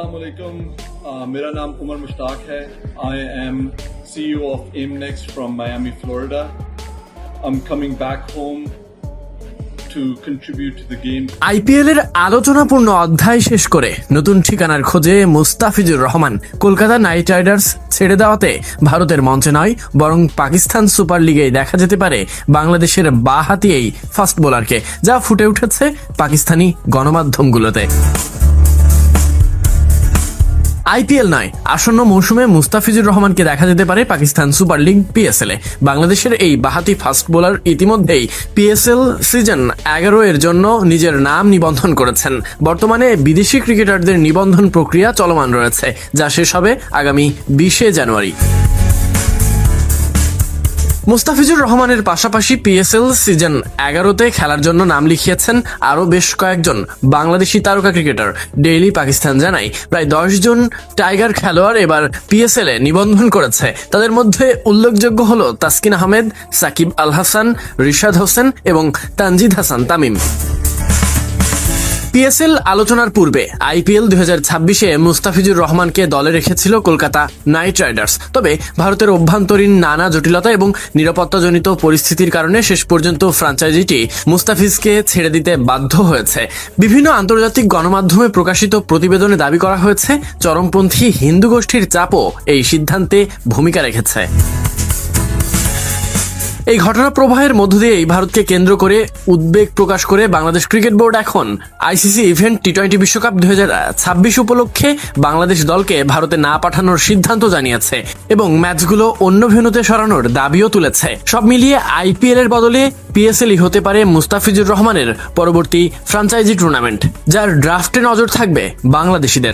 अस्सलाम वालेकुम uh, मेरा नाम उमर मुश्ताक है I am CEO of AimNext from Miami, Florida. I'm coming back home to contribute to the game. IPL এর আলোচনাপূর্ণ অধ্যায় শেষ করে নতুন ঠিকানার খোঁজে মুস্তাফিজুর রহমান কলকাতা নাইট রাইডার্স ছেড়ে দেওয়াতে ভারতের মঞ্চে নয় বরং পাকিস্তান সুপার লিগেই দেখা যেতে পারে বাংলাদেশের বাহাতি এই ফাস্ট বোলারকে যা ফুটে উঠেছে পাকিস্তানি গণমাধ্যমগুলোতে আইপিএল নয়, আসন্ন মৌসুমে মুস্তাফিজুর রহমানকে দেখা যেতে পারে পাকিস্তান সুপার লিগ পিএসএল এ। বাংলাদেশের এই বাহাতি ফাস্ট বোলার ইতিমধ্যেই পিএসএল সিজন এগারো এর জন্য নিজের নাম নিবন্ধন করেছেন। বর্তমানে বিদেশি ক্রিকেটারদের নিবন্ধন প্রক্রিয়া চলমান রয়েছে, যা শেষ হবে আগামী বিশে জানুয়ারি। মুস্তাফিজুর রহমানের পাশাপাশি পিএসএল সিজন এগারোতে খেলার জন্য নাম লিখিয়েছেন আরও বেশ কয়েকজন বাংলাদেশি তারকা ক্রিকেটার। ডেইলি পাকিস্তান জানায়, প্রায় দশ জন টাইগার খেলোয়াড় এবার পিএসএল এ নিবন্ধন করেছে। তাদের মধ্যে উল্লেখযোগ্য হল তাসকিন আহমেদ, সাকিব আল হাসান, রিশাদ হোসেন এবং তানজিদ হাসান তামিম। পিএসএল আলোচনার পূর্বে আইপিএল দুই হাজার ছাব্বিশে মুস্তাফিজুর রহমানকে দলে রেখেছিল কলকাতা নাইট রাইডার্স। তবে ভারতের অভ্যন্তরীণ নানা জটিলতা এবং নিরাপত্তাজনিত পরিস্থিতির কারণে শেষ পর্যন্ত ফ্রাঞ্চাইজিটি মুস্তাফিজকে ছেড়ে দিতে বাধ্য হয়েছে। বিভিন্ন আন্তর্জাতিক গণমাধ্যমে প্রকাশিত প্রতিবেদনে দাবি করা হয়েছে, চরমপন্থী হিন্দু গোষ্ঠীর চাপও এই সিদ্ধান্তে ভূমিকা রেখেছে। এই ঘটনা প্রবাহের মধ্য দিয়েই ভারতকে কেন্দ্র করে উদ্বেগ প্রকাশ করে বাংলাদেশ ক্রিকেট বোর্ড এখন আইসিসি ইভেন্ট টি টোয়েন্টি বিশ্বকাপ দুই ছাব্বিশ উপলক্ষে বাংলাদেশ দলকে ভারতে না পাঠানোর সিদ্ধান্ত জানিয়েছে এবং ম্যাচগুলো অন্য ভেন্যুতে সরানোর দাবিও তুলেছে। সব মিলিয়ে আইপিএল এর বদলে পিএসএলই হতে পারে মুস্তাফিজুর রহমানের পরবর্তী ফ্রাঞ্চাইজি টুর্নামেন্ট, যার ড্রাফটে নজর থাকবে বাংলাদেশিদের।